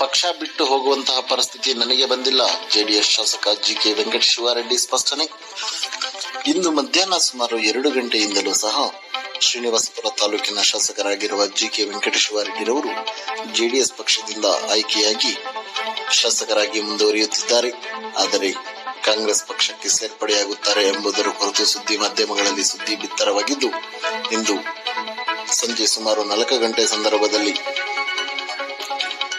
ಪಕ್ಷ ಬಿಟ್ಟು ಹೋಗುವಂತಹ ಪರಿಸ್ಥಿತಿ ನನಗೆ ಬಂದಿಲ್ಲ. ಜೆಡಿಎಸ್ ಶಾಸಕ ಜಿ ಕೆ ವೆಂಕಟ ಶಿವಾರೆಡ್ಡಿ ಸ್ಪಷ್ಟನೆ. ಇಂದು ಮಧ್ಯಾಹ್ನ ಸುಮಾರು ಎರಡು ಗಂಟೆಯಿಂದಲೂ ಸಹ ಶ್ರೀನಿವಾಸಪುರ ತಾಲೂಕಿನ ಶಾಸಕರಾಗಿರುವ ಜಿ ಕೆ ವೆಂಕಟ ಅವರು ಜೆಡಿಎಸ್ ಪಕ್ಷದಿಂದ ಆಯ್ಕೆಯಾಗಿ ಶಾಸಕರಾಗಿ ಮುಂದುವರಿಯುತ್ತಿದ್ದಾರೆ. ಆದರೆ ಕಾಂಗ್ರೆಸ್ ಪಕ್ಷಕ್ಕೆ ಸೇರ್ಪಡೆಯಾಗುತ್ತಾರೆ ಎಂಬುದರ ಕುರಿತು ಸುದ್ದಿ ಮಾಧ್ಯಮಗಳಲ್ಲಿ ಸುದ್ದಿ ಬಿತ್ತರವಾಗಿದ್ದು, ಇಂದು ಸಂಜೆ ಸುಮಾರು ನಾಲ್ಕು ಗಂಟೆ ಸಂದರ್ಭದಲ್ಲಿ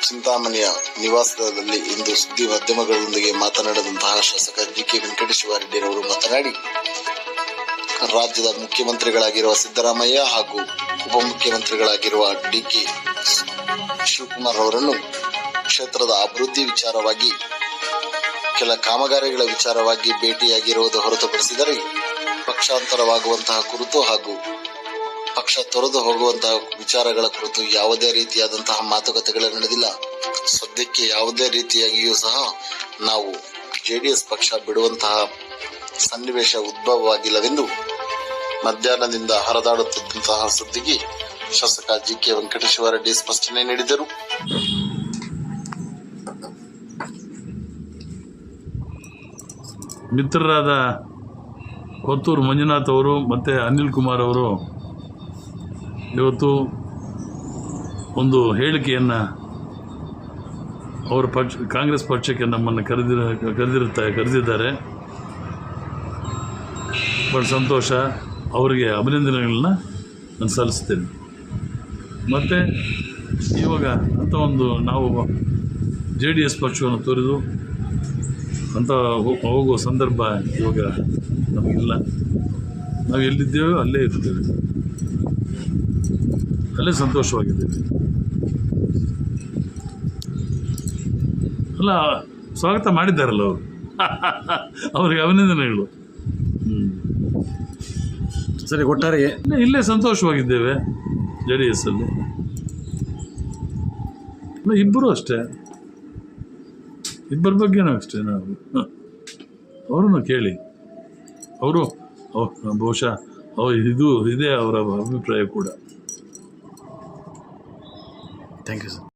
ಚಿಂತಾಮಣಿಯ ನಿವಾಸದಲ್ಲಿ ಇಂದು ಸುದ್ದಿ ಮಾಧ್ಯಮಗಳೊಂದಿಗೆ ಮಾತನಾಡಿದಂತಹ ಶಾಸಕ ಜಿ ಕೆ ವೆಂಕಟೇಶ್ವರರೆಡ್ಡಿರವರು ಮಾತನಾಡಿ, ರಾಜ್ಯದ ಮುಖ್ಯಮಂತ್ರಿಗಳಾಗಿರುವ ಸಿದ್ದರಾಮಯ್ಯ ಹಾಗೂ ಉಪಮುಖ್ಯಮಂತ್ರಿಗಳಾಗಿರುವ ಡಿ ಕೆ ಶಿವಕುಮಾರ್ ಅವರನ್ನು ಕ್ಷೇತ್ರದ ಅಭಿವೃದ್ಧಿ ವಿಚಾರವಾಗಿ, ಕೆಲ ಕಾಮಗಾರಿಗಳ ವಿಚಾರವಾಗಿ ಭೇಟಿಯಾಗಿರುವುದು ಹೊರತುಪಡಿಸಿದರೆ ಪಕ್ಷಾಂತರವಾಗುವಂತಹ ಕುರಿತು ಹಾಗೂ ಪಕ್ಷ ತೊರೆದು ಹೋಗುವಂತ ವಿಚಾರಗಳ ಕುರಿತು ಯಾವುದೇ ರೀತಿಯಾದಂತಹ ಮಾತುಕತೆಗಳು ನಡೆದಿಲ್ಲ. ಸದ್ಯಕ್ಕೆ ಯಾವುದೇ ರೀತಿಯಾಗಿಯೂ ಸಹ ನಾವು ಜೆಡಿಎಸ್ ಪಕ್ಷ ಬಿಡುವಂತಹ ಸನ್ನಿವೇಶ ಉದ್ಭವವಾಗಿಲ್ಲವೆಂದು ಮಧ್ಯಾಹ್ನದಿಂದ ಹರಿದಾಡುತ್ತಿದ್ದಂತಹ ಸುದ್ದಿಗೆ ಶಾಸಕ ಜಿ ಕೆ ವೆಂಕಟೇಶ್ವರ ರೆಡ್ಡಿ ಸ್ಪಷ್ಟನೆ ನೀಡಿದರು. ಮಿತ್ರರಾದ ಕೊತ್ತೂರು ಮಂಜುನಾಥ್ ಅವರು ಮತ್ತು ಅನಿಲ್ ಕುಮಾರ್ ಅವರು ಇವತ್ತು ಒಂದು ಹೇಳಿಕೆಯನ್ನು ಅವರ ಪಕ್ಷ, ಕಾಂಗ್ರೆಸ್ ಪಕ್ಷಕ್ಕೆ ನಮ್ಮನ್ನು ಕರೆದಿರ, ಕರೆದಿರುತ್ತಾ, ಕರೆದಿದ್ದಾರೆ. ಬಹಳ ಸಂತೋಷ. ಅವರಿಗೆ ಅಭಿನಂದನೆಗಳನ್ನ ನಾನು ಸಲ್ಲಿಸ್ತೇನೆ ಮತ್ತು ಇವಾಗ ಅಂತ ಒಂದು ನಾವು ಜೆ ಡಿ ಎಸ್ ಪಕ್ಷವನ್ನು ತೊರೆದು ಅಂತ ಹೋಗುವ ಸಂದರ್ಭ ಇವಾಗ ನಮಗಿಲ್ಲ. ನಾವು ಎಲ್ಲಿದ್ದೇವೋ ಅಲ್ಲೇ ಇರ್ತೇವೆ. ಅಲ್ಲೇ ಸಂತೋಷವಾಗಿದ್ದೀವಿ. ಅಲ್ಲ ಸ್ವಾಗತ ಮಾಡಿದ್ದಾರಲ್ಲ ಅವರು? ಅವರಿಗೆ ಅಭಿನಂದನೆಗಳು. ಹ್ಞೂ ಸರಿ ಒಟ್ಟಾರೆ ಇಲ್ಲೇ ಸಂತೋಷವಾಗಿದ್ದೇವೆ ಜೆ ಡಿ ಎಸ್ಸಲ್ಲಿ ಇಲ್ಲ ಇಬ್ಬರು ಅಷ್ಟೇ. ಇಬ್ಬರ ಬಗ್ಗೆನೂ ಅಷ್ಟೇ ನಾವು. ಅವರನ್ನು ಕೇಳಿ. ಅವರು ಬಹುಶಃ ಓ ಇದು ಇದೇ ಅವರ ಅಭಿಪ್ರಾಯ ಕೂಡ. Thank you.